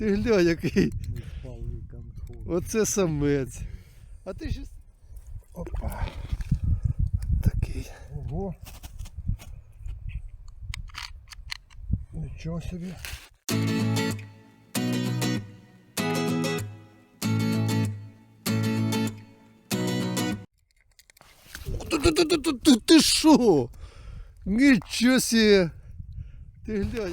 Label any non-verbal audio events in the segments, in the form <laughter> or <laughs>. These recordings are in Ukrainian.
Ти глянь, який. Не впали контроль. Оце самець. А ти щас. Опа. Такий. Ого. Нічого собі. Ти- Ти що? Нічого себе. Ти глянь.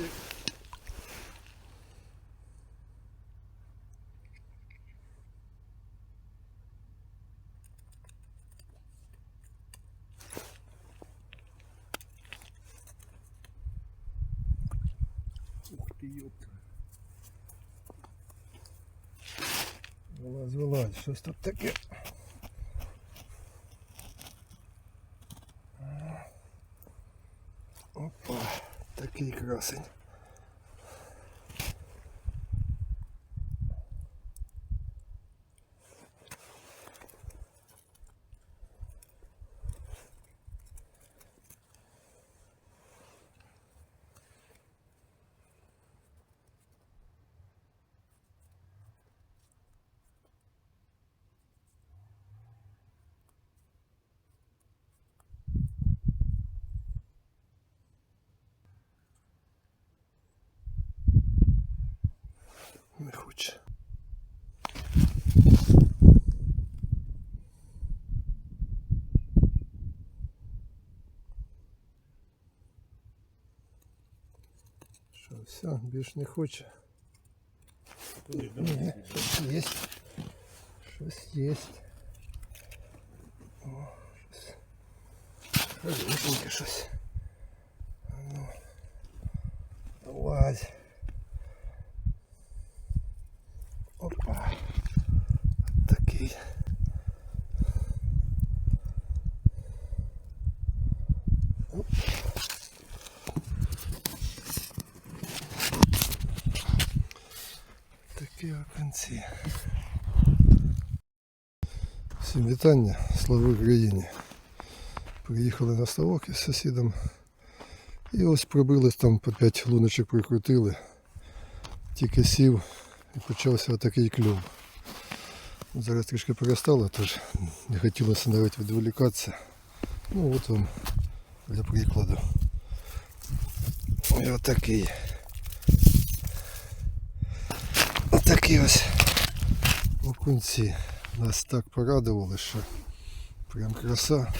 Ти, йопта. Вилазь, вилазь, щось тут таке. Опа, такий красень. Не хоче. Що, все, більш не хоче. Ой, да. Ні, щось є. Щось є. О, щось. Хорошеньке щось. А Ну. Лазь. Такі оконці. Всім вітання, слава Україні. Приїхали на ставок із сусідом. І ось пробились там по 5 луночок прикрутили. Тільки сів і почався отакий клюв. Зараз трішки перестало, тож не хотілося навіть відволікатися. Ну от вам для прикладу. І отакий. Отакий ось окунці. Нас так порадували, що прям краса.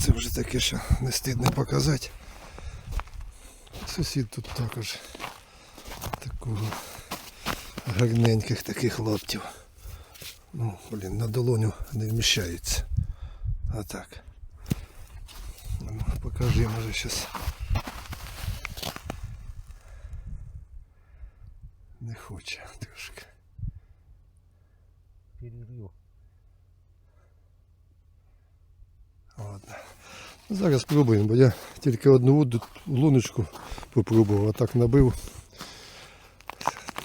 Це вже таке, що не стидно показати. Сусід тут також такого гарненьких таких лаптів. Ну, блін, на долоню не вміщається. А так. Ну, покажи, може щас. Не хоче трошки. Перерыв. Ладно. Зараз спробуємо, бо я тільки одну воду- луночку попробував, а так набив.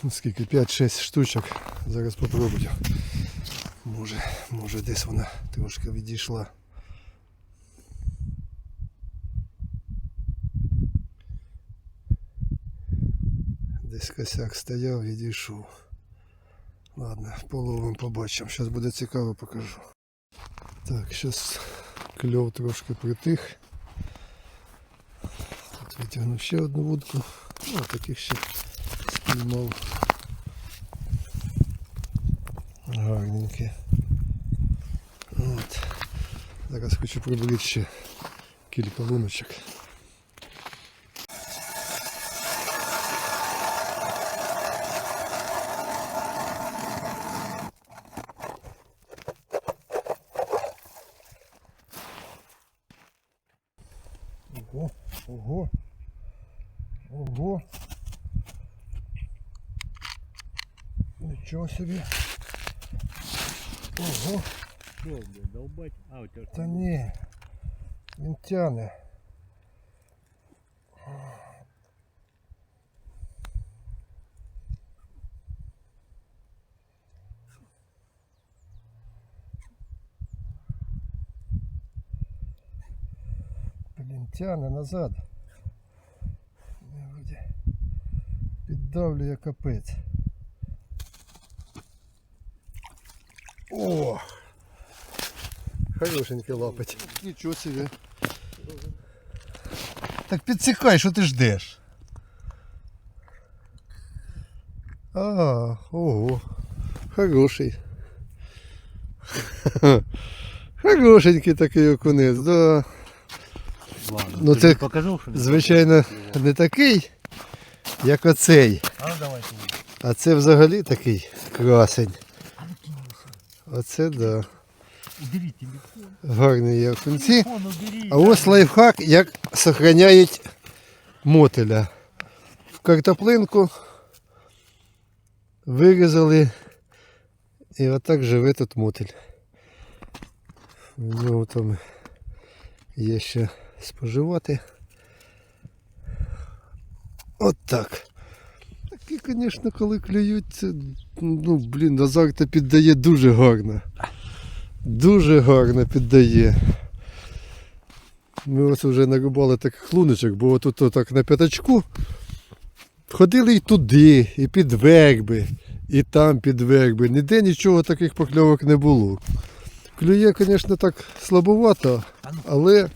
Ну, Скільки? 5-6 штучок. Зараз попробую. Може, може десь вона трошки відійшла. косяк стояв, відійшов. Ладно, половим побачимо. Зараз буде цікаво, покажу. Так, зараз кльов трошки притих. Тут витягнув ще одну вудку. Ну, таких ще спіймав. Гарненькі. От. Зараз хочу пробити ще кілька луночок. Ого, ого, ого. Нічого собі. Ого, Что, блядь, долбать? А, у тебя та ні. Він Блін, тяне назад. Вроді Під Придавлює капець. О! Хорошенький лапать. Нічого собі. Так підсікай, що ти ждеш? А, ого. Хороший. <laughs> Хорошенький такий окунець, да. Ладно, Ну, ти це, покажу, що Звичайно, не такий, як оцей. А давай. А це взагалі такий красень. Оце да. Гарні є. Телефон уберіть. А ось лайфхак, як сохраняють мотиля. В картоплинку вирізали і отак живе тут мотиль. У нього там є ще споживати. От так. Такі, звісно, коли клюють, це, ну, блін, азарта піддає дуже гарно. Дуже гарно піддає. Ми ось вже нарубали таких луночок, бо отут отак на п'ятачку ходили і туди, і під верби, і там під верби. Ніде нічого таких покльовок не було. Клює, звісно, так слабовато, але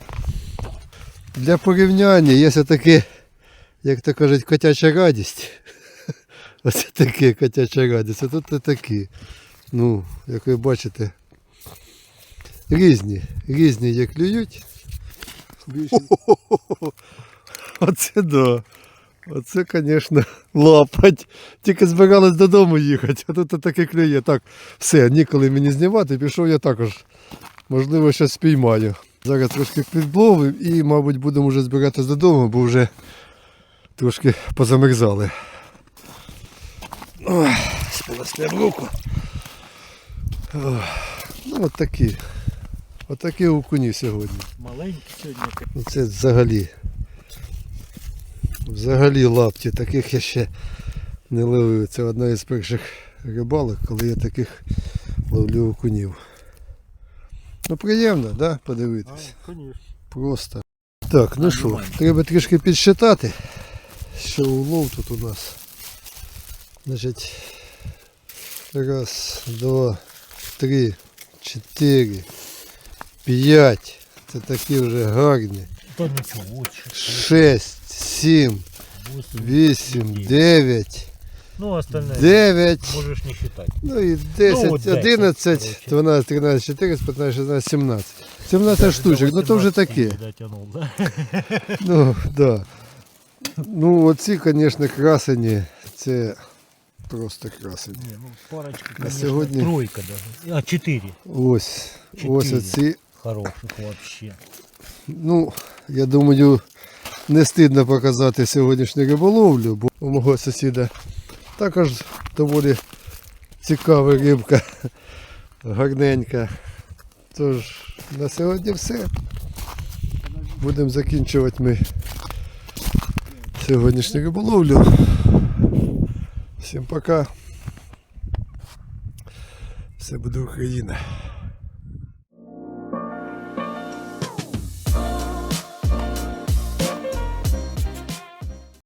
для порівняння є таке, як то кажуть, котяча радість. <laughs> Оце таке котяча радість, а тут такі. Ну, як ви бачите, різні, різні як клюють. <laughs> Оце да. Оце, звісно, <laughs> лапать. Тільки збирались додому їхати, а тут таке клює. Так, все, ніколи мені знімати, пішов я також. Можливо, щось спіймаю. Зараз трошки підловив і, мабуть, будемо вже збиратись додому, бо вже трошки позамерзали. Сполосне в руку. Ох, Ну, от такі. От окуні сьогодні. Маленький сьогодні. Ну, Це взагалі. Взагалі лапті, таких я ще не ловив. Це одна із перших рибалок, коли я таких ловлю окунів. Ну приємно, да, подивитись. Звісно. Просто. Так, ну що, треба трішки підсчитати, що улов тут у нас. Значить, раз, два, три, чотири, п'ять. Це такі вже гарні. Шесть, сім, вісім, дев'ять. Ну, остальне дев'ять, можеш не считати. ну і десять, от десять, одинадцять, коротше. дванадцять, тринадцять, чотирнадцять, п'ятнадцять, шістнадцять, сімнадцять. Сімнадцять штучок, ну то вже таке. Дотянув, да? <laughs> Ну, да. Ну, оці, звісно, красені, це просто красені. Ні, ну парочка, конечно, сьогодні- тройка даже. А, чотири. Ось, ось Чотири. оці. Хороших вообще. Ну, я думаю, не стидно показати сьогоднішню риболовлю, бо у мого сусіда також доволі цікава рибка, гарненька. Тож, на сьогодні все. Будемо закінчувати ми сьогоднішню риболовлю. Всім пока. Все буде Україна.